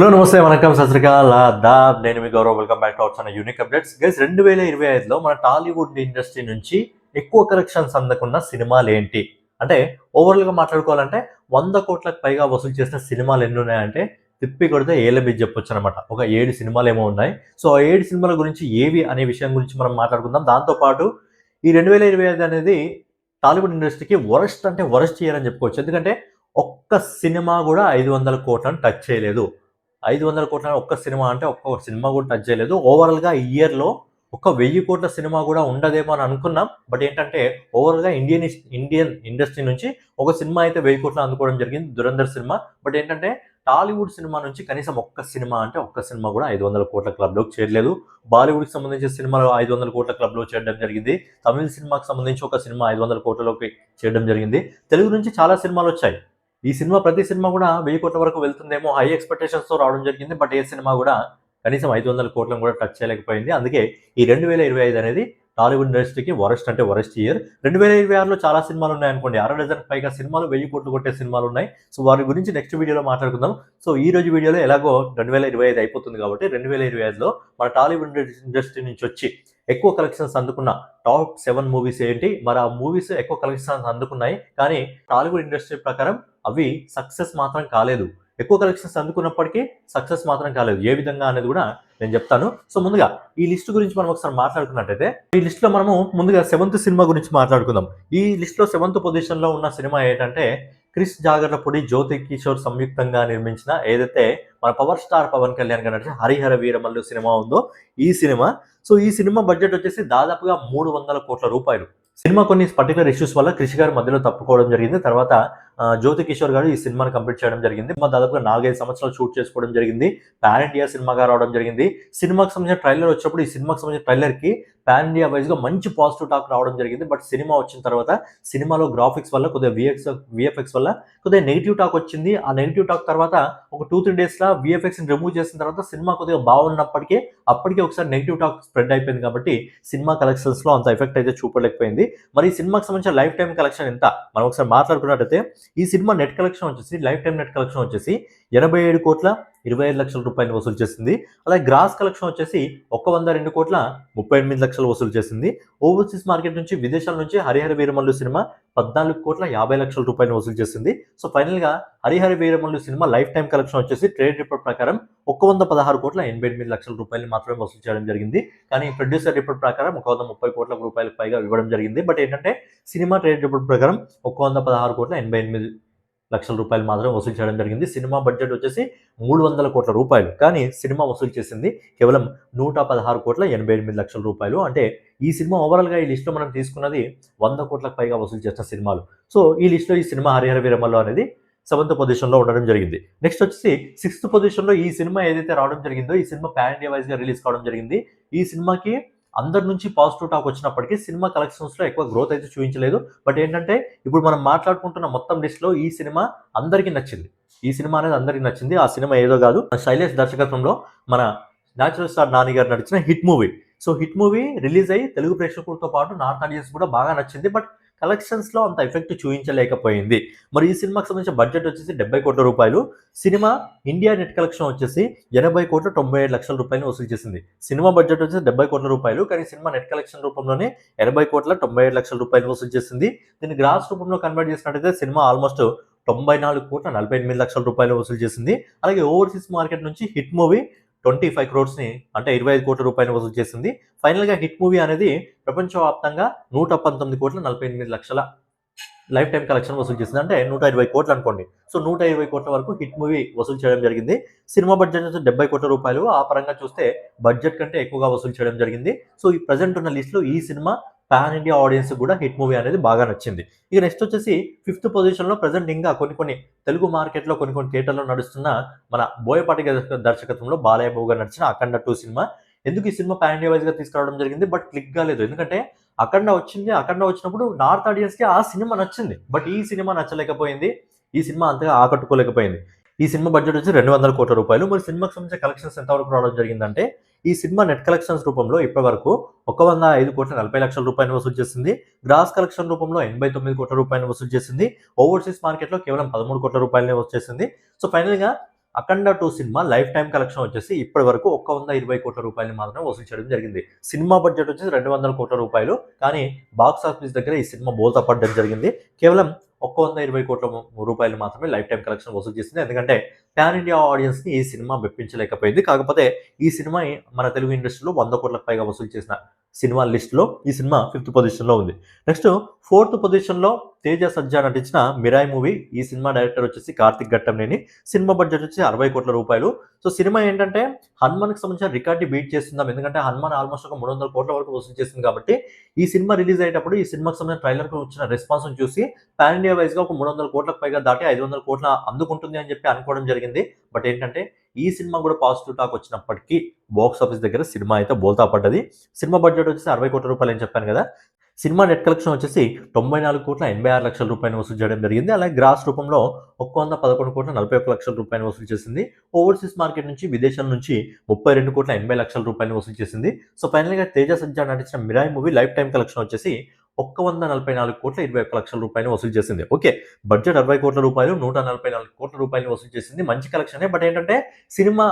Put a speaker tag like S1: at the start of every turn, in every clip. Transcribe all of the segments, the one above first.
S1: Hello నమస్తే వనకం సత్రికాల్ దాబ్. నేను మీ Gaurav. Welcome back to our unique updates guys రెండు వేల ఇరవై ఐదులో మన టాలీవుడ్ ఇండస్ట్రీ నుంచి ఎక్కువ కలెక్షన్స్ అందుకున్న సినిమాలు ఏంటి? అంటే ఓవరాల్గా మాట్లాడుకోవాలంటే వంద కోట్లకు పైగా వసూలు చేసిన సినిమాలు ఎన్ని ఉన్నాయంటే తిప్పి కొడితే ఏళ్ళ చెప్పొచ్చు అనమాట ఒక ఏడు సినిమాలు ఏమో ఉన్నాయి. సో ఆ ఏడు సినిమాల గురించి ఏవి అనే విషయం గురించి మనం మాట్లాడుకుందాం. దాంతో పాటు ఈ రెండు వేల ఇరవై ఐదు అనేది టాలీవుడ్ ఇండస్ట్రీకి వరస్ట్ అంటే వరస్ట్ ఇయర్ అని చెప్పుకోవచ్చు. ఎందుకంటే ఒక్క సినిమా కూడా ఐదు వందల కోట్లను టచ్ చేయలేదు. ఐదు వందల కోట్ల ఒక్క సినిమా అంటే ఒక్క సినిమా కూడా టచ్ చేయలేదు. ఓవరాల్గా ఈ ఇయర్లో ఒక వెయ్యి కోట్ల సినిమా కూడా ఉండదేమో అని అనుకున్నాం. బట్ ఏంటంటే ఓవరాల్గా ఇండియన్ ఇండియన్ ఇండస్ట్రీ నుంచి ఒక సినిమా అయితే వెయ్యి కోట్లు అందుకోవడం జరిగింది దురంధర్ సినిమా. బట్ ఏంటంటే టాలీవుడ్ సినిమా నుంచి కనీసం ఒక్క సినిమా అంటే ఒక్క సినిమా కూడా ఐదు వందల కోట్ల క్లబ్లోకి చేరలేదు. బాలీవుడ్కి సంబంధించిన సినిమాలు ఐదు వందల కోట్ల క్లబ్లో చేరడం జరిగింది. తమిళ సినిమాకి సంబంధించి ఒక సినిమా ఐదు వందల కోట్లలోకి చేయడం జరిగింది. తెలుగు నుంచి చాలా సినిమాలు వచ్చాయి. ఈ సినిమా ప్రతి సినిమా కూడా వెయ్యి కోట్ల వరకు వెళ్తుందేమో హై ఎక్స్పెక్టేషన్స్తో రావడం జరిగింది. బట్ ఏ సినిమా కూడా కనీసం ఐదు వందల కోట్లను కూడా టచ్ చేయలేకపోయింది. అందుకే ఈ రెండు వేల ఇరవై ఐదు అనేది టాలీవుడ్ ఇండస్ట్రీకి వరస్ట్ అంటే వరస్ట్ ఇయర్ రెండు వేల ఇరవై ఆరులో చాలా సినిమాలు ఉన్నాయి అనుకోండి. అర డజన్ పైగా సినిమాలు వెయ్యి కోట్లు కొట్టే సినిమాలు ఉన్నాయి. సో వారి గురించి నెక్స్ట్ వీడియోలో మాట్లాడుకుందాం. సో ఈ రోజు వీడియోలో ఎలాగో రెండు వేల ఇరవై ఐదు అయిపోతుంది కాబట్టి రెండు వేల ఇరవై ఐదులో మన టాలీవుడ్ ఇండస్ట్రీ నుంచి వచ్చి ఎక్కువ కలెక్షన్స్ అందుకున్న టాప్ సెవెన్ మూవీస్ ఏంటి? మరి ఆ మూవీస్ ఎక్కువ కలెక్షన్స్ అందుకున్నాయి. కానీ టాలీవుడ్ ఇండస్ట్రీ ప్రకారం అవి సక్సెస్ మాత్రం కాలేదు. ఎక్కువ కలెక్షన్స్ అందుకున్నప్పటికీ సక్సెస్ మాత్రం కాలేదు. ఏ విధంగా అనేది కూడా నేను చెప్తాను. సో ముందుగా ఈ లిస్ట్ గురించి మనం ఒకసారి మాట్లాడుకున్నట్టయితే ఈ లిస్ట్లో మనము ముందుగా సెవెంత్ సినిమా గురించి మాట్లాడుకుందాం. ఈ లిస్ట్లో సెవెంత్ పొజిషన్లో ఉన్న సినిమా ఏంటంటే క్రిస్ జాగర్లపూడి జ్యోతి కిషోర్ సంయుక్తంగా నిర్మించిన ఏదైతే మన పవర్ స్టార్ పవన్ కళ్యాణ్ గారు నటించిన హరిహర వీరమల్లు సినిమా ఉందో ఈ సినిమా సో ఈ సినిమా బడ్జెట్ వచ్చేసి దాదాపుగా మూడు వందల కోట్ల రూపాయలు. సినిమా కొన్ని పర్టికులర్ ఇష్యూస్ వల్ల కృషి గారు మధ్యలో తప్పుకోవడం జరిగింది. తర్వాత జ్యోతి కిషోర్ గారు ఈ సినిమాని కంప్లీట్ చేయడం జరిగింది. మా దాదాపుగా నాలుగైదు సంవత్సరాలు షూట్ చేసుకోవడం జరిగింది. పాన్ ఇండియా సినిమాగా రావడం జరిగింది. సినిమాకి సంబంధించిన ట్రైలర్ వచ్చినప్పుడు ఈ సినిమాకి సంబంధించిన ట్రైలర్కి పాన్ ఇండియా వైజ్గా మంచి పాజిటివ్ టాక్ రావడం జరిగింది. బట్ సినిమా వచ్చిన తర్వాత సినిమాలో గ్రాఫిక్స్ వల్ల కొద్దిగా విఎక్స్ విఎఫ్ఎక్స్ వల్ల కొద్దిగా నెగిటివ్ టాక్ వచ్చింది. ఆ నెగిటివ్ టాక్ తర్వాత ఒక టూ త్రీ డేస్లో విఎఫ్ఎక్స్ని విఎఫ్ఎక్స్ని రిమూవ్ చేసిన తర్వాత సినిమా కొద్దిగా బాగున్నప్పటికీ అప్పటికే ఒకసారి నెగిటివ్ టాక్ స్ప్రెడ్ అయిపోయింది కాబట్టి సినిమా కలెక్షన్స్లో అంత ఎఫెక్ట్ అయితే చూపలేకపోయింది. మరి ఈ సినిమాకి సంబంధించిన లైఫ్ టైం కలెక్షన్ ఎంత? మనం ఒకసారి మాట్లాడుకున్నట్టయితే ఈ సినిమా నెట్ కలెక్షన్ వచ్చేసి లైఫ్ టైం నెట్ కలెక్షన్ వచ్చేసి ఎనభై ఏడు కోట్ల ఇరవై ఐదు లక్షల రూపాయలు వసూలు చేసింది. అలాగే గ్రాస్ కలెక్షన్ వచ్చేసి ఒక వంద రెండు కోట్ల ముప్పై ఎనిమిది లక్షలు వసూలు చేసింది. ఓవర్సీస్ మార్కెట్ నుంచి విదేశాల నుంచి హరిహర వీరమల్లు సినిమా పద్నాలుగు కోట్ల యాభై లక్షల రూపాయలు వసూలు చేసింది. సో ఫైనల్గా Harihara Veeramallu cinema lifetime collection వచ్చేసి ట్రేడ్ రిపోర్ట్ ప్రకారం ఒక వంద పదహారు కోట్ల ఎనభై ఎనిమిది లక్షల రూపాయలు మాత్రమే వసూలు చేయడం జరిగింది. కానీ ప్రొడ్యూసర్ రిపోర్ట్ ప్రకారం ఒక వంద ముప్పై కోట్ల రూపాయలకు పైగా ఇవ్వడం జరిగింది. బట్ ఏంటంటే సినిమా ట్రేడ్ రిపోర్ట్ ప్రకారం ఒక వంద పదహారు కోట్ల ఎనభై ఎనిమిది లక్షల రూపాయలు మాత్రం వసూలు చేయడం జరిగింది. సినిమా బడ్జెట్ వచ్చేసి మూడు వందల కోట్ల రూపాయలు. కానీ సినిమా వసూలు చేసింది కేవలం నూట పదహారు కోట్ల ఎనభై ఎనిమిది లక్షల రూపాయలు. అంటే ఈ సినిమా ఓవరాల్గా ఈ లిస్ట్లో మనం తీసుకున్నది వంద కోట్లకు పైగా వసూలు చేసిన సినిమాలు. సో ఈ లిస్ట్లో ఈ సినిమా హరిహర వీరమల్లో అనేది సెవెంత్ పొజిషన్లో ఉండడం జరిగింది. నెక్స్ట్ వచ్చేసి సిక్స్త్ పొజిషన్లో ఈ సినిమా ఏదైతే రావడం జరిగిందో ఈ సినిమా ప్యాన్ ఇండియా వైజ్గా రిలీజ్ కావడం జరిగింది. ఈ సినిమాకి అందరి నుంచి పాజిటివ్ టాక్ వచ్చినప్పటికీ సినిమా కలెక్షన్స్లో ఎక్కువ గ్రోత్ అయితే చూపించలేదు. బట్ ఏంటంటే ఇప్పుడు మనం మాట్లాడుకుంటున్న మొత్తం లిస్ట్లో ఈ సినిమా అందరికీ నచ్చింది. ఈ సినిమా అనేది అందరికీ నచ్చింది. ఆ సినిమా ఏదో కాదు. శైలేష్ దర్శకత్వంలో మన న్యాచురల్ స్టార్ నాని గారు నడిచిన hit movie so hit movie release అయ్యి తెలుగు ప్రేక్షకులతో పాటు నార్త్ ఆడియన్స్ కూడా బాగా నచ్చింది. బట్ కలెక్షన్స్లో అంత ఎఫెక్ట్ చూపించలేకపోయింది. మరి ఈ సినిమాకి సంబంధించిన బడ్జెట్ వచ్చేసి డెబ్బై కోట్ల రూపాయలు. సినిమా ఇండియా నెట్ కలెక్షన్ వచ్చేసి ఎనభై కోట్ల తొంభై ఏడు లక్షల రూపాయలు వసూలు చేసింది. సినిమా బడ్జెట్ వచ్చేసి డెబ్బై కోట్ల రూపాయలు కానీ సినిమా నెట్ కలెక్షన్ రూపంలోనే ఎనభై కోట్ల తొంభై ఏడు లక్షల రూపాయలు వసూలు చేసింది. దీన్ని గ్రాస్ రూపంలో కన్వర్ట్ చేసినట్టయితే సినిమా ఆల్మోస్ట్ తొంభై నాలుగు కోట్ల నలభై ఎనిమిది లక్షల రూపాయలు వసూలు చేసింది. అలాగే ఓవర్సీస్ మార్కెట్ నుంచి హిట్ మూవీ ట్వంటీ ఫైవ్ క్రోడ్స్ని అంటే ఇరవై ఐదు కోట్ల రూపాయలు వసూలు చేసింది. ఫైనల్గా హిట్ మూవీ అనేది ప్రపంచవ్యాప్తంగా నూట పంతొమ్మిది కోట్ల నలభై ఎనిమిది లక్షల లైఫ్ టైం కలెక్షన్ వసూలు చేసింది. అంటే నూట ఇరవై కోట్లు అనుకోండి. సో నూట ఇరవై కోట్ల వరకు హిట్ మూవీ వసూలు చేయడం జరిగింది. సినిమా బడ్జెట్ వచ్చి డెబ్బై కోట్ల రూపాయలు. ఆ పరంగా చూస్తే బడ్జెట్ కంటే ఎక్కువగా వసూలు చేయడం జరిగింది. సో ఈ ప్రజెంట్ ఉన్న లిస్ట్లో ఈ సినిమా పాన్ ఇండియా ఆడియన్స్ కూడా హిట్ మూవీ అనేది బాగా నచ్చింది. ఇక నెక్స్ట్ వచ్చేసి ఫిఫ్త్ పొజిషన్లో ప్రజెంట్ ఇంకా కొన్ని కొన్ని తెలుగు మార్కెట్లో కొన్ని కొన్ని థియేటర్లో నడుస్తున్న మన బోయపాటి దర్శకత్వంలో బాలయ్య బాబు గారు నడిచిన అఖండ టూ సినిమా. ఎందుకు ఈ సినిమా పాన్ ఇండియా వైజ్గా తీసుకురావడం జరిగింది? బట్ క్లిక్ కాలేదు ఎందుకంటే అఖండ వచ్చింది అఖండ వచ్చినప్పుడు నార్త్ ఆడియన్స్కి ఆ సినిమా నచ్చింది. బట్ ఈ సినిమా నచ్చలేకపోయింది. ఈ సినిమా అంతగా ఆకట్టుకోలేకపోయింది. ఈ సినిమా బడ్జెట్ వచ్చి రెండు వందల కోట్ల రూపాయలు. మరి సినిమాకి సంబంధించిన కలెక్షన్స్ ఎంతవరకు రావడం జరిగిందంటే ఈ సినిమా నెట్ కలెక్షన్స్ రూపంలో ఇప్పటివరకు ఒక వంద ఐదు కోట్ల నలభై లక్షల రూపాయలు వసూలు చేసింది. గ్రాస్ కలెక్షన్ రూపంలో ఎనభై తొమ్మిది కోట్ల రూపాయలు వసూలు చేసింది. ఓవర్సీస్ మార్కెట్లో కేవలం పదమూడు కోట్ల రూపాయలనే వచ్చేసింది సో ఫైనల్గా Akhanda two cinema lifetime collection వచ్చేసి ఇప్పటి వరకు ఒక్క వంద ఇరవై కోట్ల రూపాయలు మాత్రమే వసూలు చేయడం జరిగింది. సినిమా బడ్జెట్ వచ్చేసి రెండు వందల కోట్ల రూపాయలు. కానీ బాక్స్ ఆఫీస్ దగ్గర ఈ సినిమా బోల్తా పడడం జరిగింది. కేవలం ఒక్క వంద ఇరవై కోట్ల రూపాయలు మాత్రమే లైఫ్ టైం కలెక్షన్ వసూలు చేసింది. ఎందుకంటే పాన్ ఇండియా ఆడియన్స్ని ఈ సినిమా మెప్పించలేకపోయింది. కాకపోతే ఈ సినిమా మన తెలుగు ఇండస్ట్రీలో వంద కోట్లకు పైగా వసూలు చేసిన సినిమా లిస్ట్లో ఈ సినిమా ఫిఫ్త్ పొజిషన్లో ఉంది. నెక్స్ట్ ఫోర్త్ పొజిషన్లో తేజ సజ్జా నటించిన మిరాయ్ మూవీ ఈ సినిమా డైరెక్టర్ వచ్చేసి కార్తిక్ ఘట్టంనేని. సినిమా బడ్జెట్ వచ్చి అరవై కోట్ల రూపాయలు. సో సినిమా ఏంటంటే హనుమాన్కి సంబంధించిన రికార్డు బీట్ చేస్తుందాం ఎందుకంటే హనుమాన్ ఆల్మోస్ట్ ఒక మూడు వందల కోట్ల వరకు వసూలు చేసింది కాబట్టి ఈ సినిమా రిలీజ్ అయ్యేటప్పుడు ఈ సినిమాకి సంబంధించిన ట్రైలర్కు వచ్చిన రెస్పాన్స్ చూసి పాన్ ఇండియా వైజ్గా ఒక మూడు వందల కోట్లకు పైగా దాటి ఐదు వందల కోట్ల అందుకుంటుంది అని చెప్పి అనుకోవడం జరిగింది. బట్ ఏంటంటే ఈ సినిమా కూడా పాజిటివ్ టాక్ వచ్చినప్పటికీ బాక్స్ ఆఫీస్ దగ్గర సినిమా అయితే బోల్తా పడ్డది. సినిమా బడ్జెట్ వచ్చేసి అరవై కోట్ల రూపాయలు అని చెప్పాను కదా. సినిమా నెట్ కలెక్షన్ వచ్చేసి తొంభై నాలుగు కోట్ల ఎనభై ఆరు లక్షల రూపాయలు వసూలు చేయడం జరిగింది. అలాగే గ్రాస్ రూపంలో ఒక్క వంద పదకొండు కోట్ల నలభై ఒక్క లక్షల రూపాయలు వసూలు చేసింది. ఓవర్సీస్ మార్కెట్ నుంచి విదేశాల నుంచి ముప్పై రెండు కోట్ల ఎనభై లక్షల రూపాయలు వసూలు చేసింది. సో ఫైనల్గా తేజ సజ్జా నటించిన Mirai movie life time collection వచ్చేసి ఒక్క వంద నలభై నాలుగు కోట్ల ఇరవై ఒక్క లక్షల రూపాయలు వసూలు చేసింది. ఓకే బడ్జెట్ అరవై కోట్ల రూపాయలు నూట నలభై నాలుగు కోట్ల రూపాయలు వసూలు చేసింది. మంచి కలెక్షనే బట్ ఏంటంటే సినిమా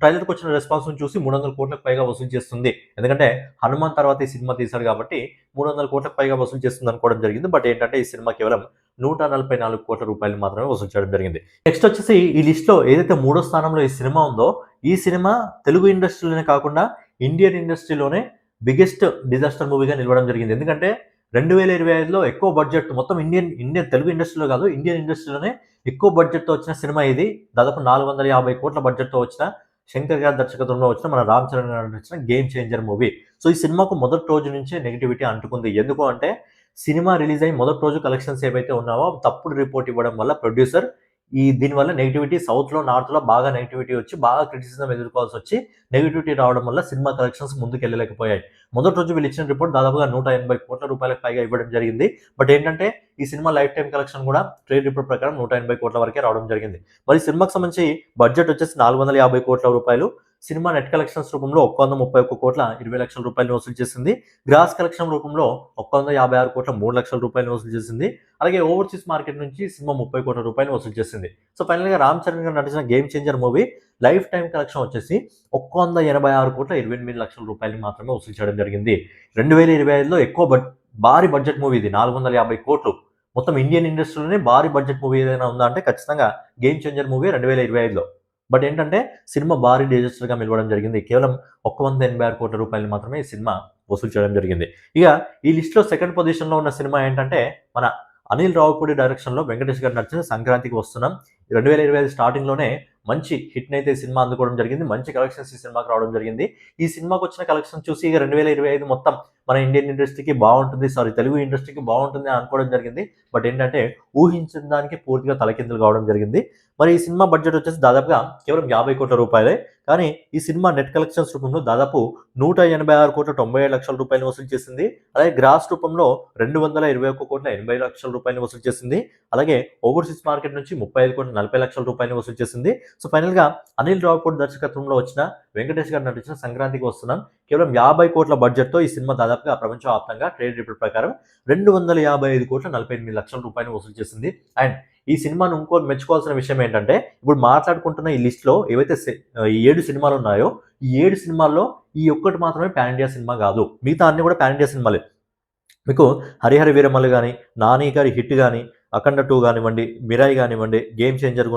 S1: ట్రైలర్కి వచ్చిన రెస్పాన్స్ చూసి మూడు వందల కోట్లకు పైగా వసూలు చేస్తుంది. ఎందుకంటే హనుమాన్ తర్వాత ఈ సినిమా తీశాడు కాబట్టి మూడు వందల కోట్లకు పైగా వసూలు చేస్తుంది అనుకోవడం జరిగింది. బట్ ఏంటంటే ఈ సినిమా కేవలం నూట నలభై నాలుగు కోట్ల రూపాయలు మాత్రమే వసూలు చేయడం జరిగింది. నెక్స్ట్ వచ్చేసి ఈ లిస్ట్లో ఏదైతే మూడో స్థానంలో ఈ సినిమా ఉందో ఈ సినిమా తెలుగు ఇండస్ట్రీలోనే కాకుండా ఇండియన్ ఇండస్ట్రీలోనే బిగ్గెస్ట్ డిజాస్టర్ మూవీగా నిలవడం జరిగింది. ఎందుకంటే రెండు వేల ఇరవై ఐదులో ఎక్కువ బడ్జెట్ మొత్తం ఇండియన్ ఇండియన్ తెలుగు ఇండస్ట్రీలో కాదు ఇండియన్ ఇండస్ట్రీలోనే ఎక్కువ బడ్జెట్తో వచ్చిన సినిమా ఇది. దాదాపు నాలుగు వందల యాభై కోట్ల బడ్జెట్తో వచ్చిన శంకర్ గారి దర్శకత్వంలో వచ్చిన మన రామ్ చరణ్ గారు నటించిన గేమ్ చేంజర్ మూవీ సో ఈ సినిమాకు మొదటి రోజు నుంచే నెగిటివిటీ అంటుకుంది. ఎందుకు అంటే సినిమా రిలీజ్ అయ్యి మొదటి రోజు కలెక్షన్స్ ఏవైతే ఉన్నావో తప్పుడు రిపోర్ట్ ఇవ్వడం వల్ల ప్రొడ్యూసర్ ఈ దీనివల్ల నెగిటివిటీ సౌత్లో నార్త్లో బాగా నెగిటివిటీ వచ్చి బాగా క్రిటిసిజం ఎదుర్కోవాల్సి వచ్చి నెగిటివిటీ రావడం వల్ల సినిమా కలెక్షన్స్ ముందుకు వెళ్ళలేకపోయాయి మొదటి రోజు వీళ్ళు ఇచ్చిన రిపోర్ట్ దాదాపుగా నూట ఎనభై కోట్ల రూపాయలకు పైగా ఇవ్వడం జరిగింది. బట్ ఏంటంటే ఈ సినిమా లైఫ్ టైం కలెక్షన్ కూడా ట్రేడ్ రిపోర్ట్ ప్రకారం నూట ఎనభై కోట్ల వరకే రావడం జరిగింది. మరి సినిమాకి సంబంధించి బడ్జెట్ వచ్చేసి నాలుగు వందల యాభై కోట్ల రూపాయలు. సినిమా నెట్ కలెక్షన్స్ రూపంలో ఒక్క వంద ముప్పై ఒక్క కోట్ల ఇరవై లక్షల రూపాయలు వసూలు చేసింది. గ్రాస్ కలెక్షన్ రూపంలో ఒక్క వంద యాభై ఆరు కోట్ల మూడు లక్షల రూపాయలు వసూలు చేసింది. అలాగే ఓవర్సీస్ మార్కెట్ నుంచి సినిమా ముప్పై కోట్ల రూపాయలు వసూలు చేసింది. సో ఫైనల్గా రామ్ చరణ్ గారు నటించిన game changer movie lifetime collection వచ్చేసి ఒక్క వంద ఎనభై ఆరు కోట్ల ఇరవై ఎనిమిది లక్షల రూపాయలు మాత్రమే వసూలు చేయడం జరిగింది. రెండు వేల ఇరవై ఐదులో ఎక్కువ బడ్ భారీ బడ్జెట్ మూవీ ఇది. నాలుగు వందల యాభై కోట్లు. మొత్తం ఇండియన్ ఇండస్ట్రీలోనే భారీ బడ్జెట్ మూవీ ఏదైనా ఉందా అంటే ఖచ్చితంగా గేమ్ చేంజర్ మూవీ రెండు వేల ఇరవై ఐదులో. బట్ ఏంటంటే సినిమా భారీ డిజాస్టర్గా మిలవడం జరిగింది. కేవలం ఒక్క వంద ఎనభై ఆరు కోట్ల రూపాయలు మాత్రమే ఈ సినిమా వసూలు చేయడం జరిగింది. ఇక ఈ లిస్ట్లో సెకండ్ పొజిషన్లో ఉన్న సినిమా ఏంటంటే మన అనిల్ రావుపూడి డైరెక్షన్లో వెంకటేష్ గారు నడిచిన సంక్రాంతికి వస్తున్నాం. రెండు వేల ఇరవై ఐదు స్టార్టింగ్లోనే మంచి హిట్ని అయితే సినిమా అందుకోవడం జరిగింది. మంచి కలెక్షన్స్ ఈ సినిమాకి రావడం జరిగింది. ఈ సినిమాకి వచ్చిన కలెక్షన్ చూసి ఇక రెండు వేల ఇరవై ఐదు మొత్తం మన ఇండియన్ ఇండస్ట్రీకి బాగుంటుంది సారీ తెలుగు ఇండస్ట్రీకి బాగుంటుంది అని అనుకోవడం జరిగింది. బట్ ఏంటంటే ఊహించిన దానికి పూర్తిగా తలకిందులు కావడం జరిగింది. మరి ఈ సినిమా బడ్జెట్ వచ్చేసి దాదాపుగా కేవలం యాభై కోట్ల రూపాయలే. కానీ ఈ సినిమా నెట్ కలెక్షన్స్ రూపంలో దాదాపు నూట ఎనభై ఆరు కోట్ల తొంభై ఏడు లక్షల రూపాయలు వసూలు చేసింది. అలాగే గ్రాస్ రూపంలో రెండు వందల ఇరవై ఒక్క కోట్ల ఎనభై లక్షల రూపాయలు వసూలు చేసింది. అలాగే ఓవర్సీస్ మార్కెట్ నుంచి ముప్పై ఐదు కోట్ల నలభై లక్షల రూపాయలు వసూలు చేసింది. సో ఫైనల్గా అనిల్ రావుపూడి దర్శకత్వంలో వచ్చిన వెంకటేష్ గారు నటించిన సంక్రాంతికి వస్తున్నాం. కేవలం యాభై కోట్ల బడ్జెట్తో ఈ సినిమా దాదాపుగా ప్రపంచవ్యాప్తంగా ట్రేడ్ రిపోర్ట్ ప్రకారం రెండు వందల యాభై ఐదు కోట్ల నలభై ఎనిమిది లక్షల రూపాయలు వసూలు చేసింది. అండ్ ఈ సినిమాను ఇంకో మెచ్చుకోవాల్సిన విషయం ఏంటంటే ఇప్పుడు మాట్లాడుకుంటున్న ఈ లిస్ట్లో ఏవైతే సి- ఈ ఏడు సినిమాలు ఉన్నాయో ఈ ఏడు సినిమాల్లో ఈ ఒక్కటి మాత్రమే పాన్ ఇండియా సినిమా కాదు. మిగతా అన్ని కూడా పాన్ ఇండియా సినిమాలే. మీకు హరిహర వీరమల్లు కానీ నాని గారి హిట్ కానీ అఖండ టూ కానివ్వండి మిరాయి కానివ్వండి గేమ్ చేంజర్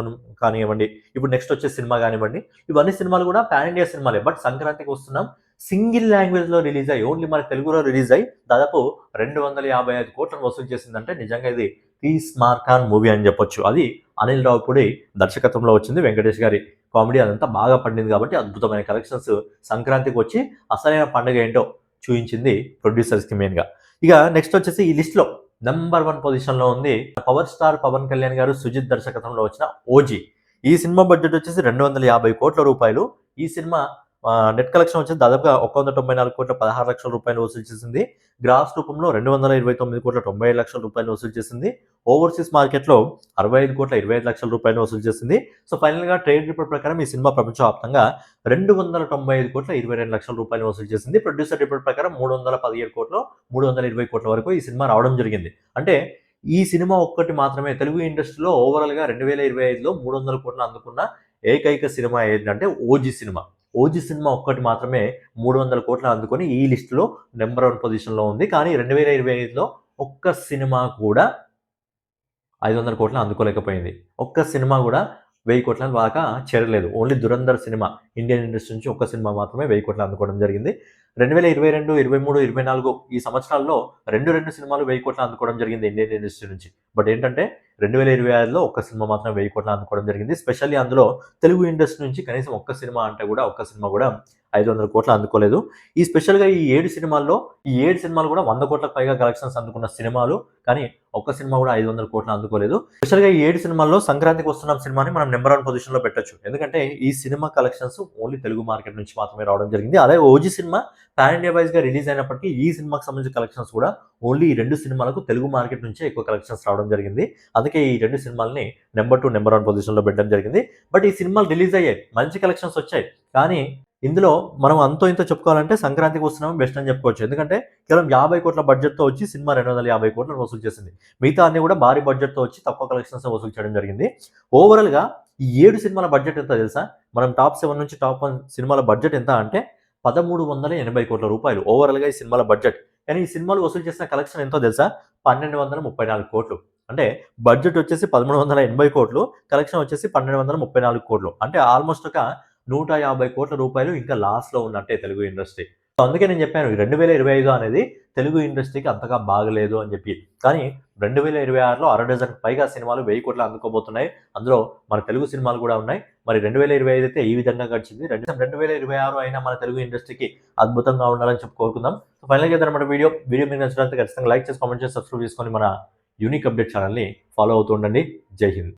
S1: కానివ్వండి ఇప్పుడు నెక్స్ట్ వచ్చే సినిమా కానివ్వండి ఇవన్నీ సినిమాలు కూడా పాన్ ఇండియా సినిమాలే. బట్ సంక్రాంతికి వస్తున్నాం సింగిల్ లాంగ్వేజ్లో రిలీజ్ అయ్యి ఓన్లీ మన తెలుగులో రిలీజ్ అయ్యి దాదాపు రెండు వందల యాభై ఐదు కోట్లను వసూలు చేసిందంటే నిజంగా ఇది తీస్ మార్కాన్ మూవీ అని చెప్పొచ్చు. అది అనిల్ రావుపూడి దర్శకత్వంలో వచ్చింది వెంకటేష్ గారి కామెడీ అదంతా బాగా పండింది కాబట్టి అద్భుతమైన కలెక్షన్స్ సంక్రాంతికి వచ్చి అసలైన పండుగ ఏంటో చూపించింది ప్రొడ్యూసర్స్కి మెయిన్గా ఇక నెక్స్ట్ వచ్చేసి ఈ లిస్ట్లో నెంబర్ వన్ పొజిషన్లో ఉంది పవర్ స్టార్ పవన్ కళ్యాణ్ గారు సుజిత్ దర్శకత్వంలో వచ్చిన ఓజీ. ఈ సినిమా బడ్జెట్ వచ్చేసి రెండు వందల యాభై కోట్ల రూపాయలు. ఈ సినిమా నెట్ కలెక్షన్ వచ్చేసి దాదాపుగా ఒక వంద తొంభై నాలుగు కోట్ల పదహారు లక్షల రూపాయలు వసూలు చేసింది. గ్రాస్ రూపంలో రెండు వందల ఇరవై తొమ్మిది కోట్ల తొంభై ఐదు లక్షల రూపాయలు వసూలు చేసింది. ఓవర్సీస్ మార్కెట్లో అరవై ఐదు కోట్ల ఇరవై ఐదు లక్షల రూపాయలు వసూలు చేసింది. సో ఫైనల్గా ట్రేడ్ రిపోర్ట్ ప్రకారం ఈ సినిమా ప్రపంచవ్యాప్తంగా రెండు వందల తొంభై ఐదు కోట్ల ఇరవై రెండు లక్షల రూపాయలు వసూలు చేసింది. ప్రొడ్యూసర్ రిపోర్ట్ ప్రకారం మూడు వందల పదిహేడు కోట్లు మూడు వందల ఇరవై కోట్ల వరకు ఈ సినిమా రావడం జరిగింది. అంటే ఈ సినిమా ఒక్కటి మాత్రమే తెలుగు ఇండస్ట్రీలో ఓవరాల్గా రెండు వేల ఇరవై ఐదులో మూడు వందల కోట్లు అందుకున్న ఏకైక సినిమా ఏంటంటే ఓజీ సినిమా. ఓజీ సినిమా ఒక్కటి మాత్రమే మూడు వందల కోట్లు అందుకొని ఈ లిస్టులో నెంబర్ వన్ పొజిషన్లో ఉంది. కానీ రెండు వేల ఇరవై ఐదులో ఒక్క సినిమా కూడా ఐదు వందల కోట్లు అందుకోలేకపోయింది. ఒక్క సినిమా కూడా వెయ్యి కోట్ల దాకా చేరలేదు. Only Dhurandhar cinema Indian industry నుంచి ఒక్క సినిమా మాత్రమే వెయ్యి కోట్లు అందుకోవడం జరిగింది. రెండు వేల ఇరవై రెండు ఇరవై మూడు ఇరవై నాలుగు ఈ సంవత్సరాల్లో రెండు రెండు సినిమాలు వెయ్యి కోట్లు అందుకోవడం జరిగింది ఇండియన్ ఇండస్ట్రీ నుంచి. బట్ ఏంటంటే రెండు వేల ఇరవై ఆరులో ఒక్క సినిమా మాత్రం వెయ్యి కోట్లు అందుకోవడం జరిగింది. స్పెషల్లీ అందులో తెలుగు ఇండస్ట్రీ నుంచి కనీసం ఒక్క సినిమా అంటే కూడా ఒక్క సినిమా కూడా ఐదు వందల కోట్లు అందుకోలేదు. ఈ స్పెషల్గా ఈ ఏడు సినిమాల్లో ఈ ఏడు సినిమాలు కూడా వంద కోట్లకు పైగా కలెక్షన్స్ అందుకున్న సినిమాలు కానీ ఒక్క సినిమా కూడా ఐదు వందల కోట్లు అందుకోలేదు. స్పెషల్గా ఈ ఏడు సినిమాల్లో సంక్రాంతికి వస్తున్న సినిమాని మనం నెంబర్ వన్ పొజిషన్లో పెట్టొచ్చు. ఎందుకంటే ఈ cinema collections only Telugu market నుంచి మాత్రమే రావడం జరిగింది. అదే ఓజీ సినిమా పాన్ ఇండియా వైజ్గా రిలీజ్ అయినప్పటికీ ఈ సినిమాకి సంబంధించిన కలెక్షన్స్ కూడా ఓన్లీ ఈ రెండు సినిమాలకు తెలుగు మార్కెట్ నుంచే ఎక్కువ కలెక్షన్స్ రావడం జరిగింది. అందుకే ఈ రెండు సినిమాల్ని నెంబర్ టూ నెంబర్ వన్ పొజిషన్లో పెట్టడం జరిగింది. బట్ ఈ సినిమాలు రిలీజ్ అయ్యాయి. మంచి కలెక్షన్స్ వచ్చాయి. కానీ ఇందులో మనం అంతో ఇంత చెప్పుకోవాలంటే సంక్రాంతికి వస్తున్నాము బెస్ట్ అని చెప్పుకోవచ్చు. ఎందుకంటే కేవలం యాభై కోట్ల బడ్జెట్తో వచ్చి సినిమా రెండు వందల యాభై కోట్లను వసూలు చేసింది. మిగతా అన్ని కూడా భారీ బడ్జెట్తో వచ్చి తక్కువ కలెక్షన్స్ వసూలు చేయడం జరిగింది. ఓవరాల్గా ఈ ఏడు సినిమాల బడ్జెట్ ఎంత తెలుసా? మనం టాప్ సెవెన్ నుంచి టాప్ వన్ సినిమాల బడ్జెట్ ఎంత అంటే పదమూడు వందల ఎనభై కోట్ల రూపాయలు ఓవరాల్గా ఈ సినిమాల బడ్జెట్. కానీ ఈ సినిమాలు వసూలు చేసిన కలెక్షన్ ఎంతో తెలుసా? పన్నెండు వందల ముప్పై నాలుగు కోట్లు. అంటే బడ్జెట్ వచ్చేసి పదమూడు వందల ఎనభై కోట్లు కలెక్షన్ వచ్చేసి పన్నెండు వందల ముప్పై నాలుగు కోట్లు. అంటే ఆల్మోస్ట్ ఒక నూట యాభై కోట్ల రూపాయలు ఇంకా లాస్ట్లో ఉన్నట్టే తెలుగు ఇండస్ట్రీ. సో అందుకే నేను చెప్పాను రెండు వేల ఇరవై ఐదు అనేది తెలుగు ఇండస్ట్రీకి అంతగా బాగలేదు అని చెప్పి. కానీ రెండు వేల ఇరవై ఆరులో అర డజన్ పైగా సినిమాలు వెయ్యి కోట్లు అందుకోబోతున్నాయి. అందులో మన తెలుగు సినిమాలు కూడా ఉన్నాయి. మరి రెండు వేల ఇరవై ఐదు అయితే ఈ విధంగా గడిచింది. రెండు రెండు వేల ఇరవై ఆరు అయినా మన తెలుగు ఇండస్ట్రీకి అద్భుతంగా ఉండాలని చెప్పి కోరుకుందాం. సో ఫైనల్గా అయితే మన వీడియో. వీడియో మీకు నచ్చినంత ఖచ్చితంగా లైక్ చేసి కామెంట్ చేసి సబ్స్క్రైబ్ చేసుకొని మన యూనిక్ అప్డేట్ ఛానల్ని ఫాలో అవుతూ ఉండండి. జై హింద్.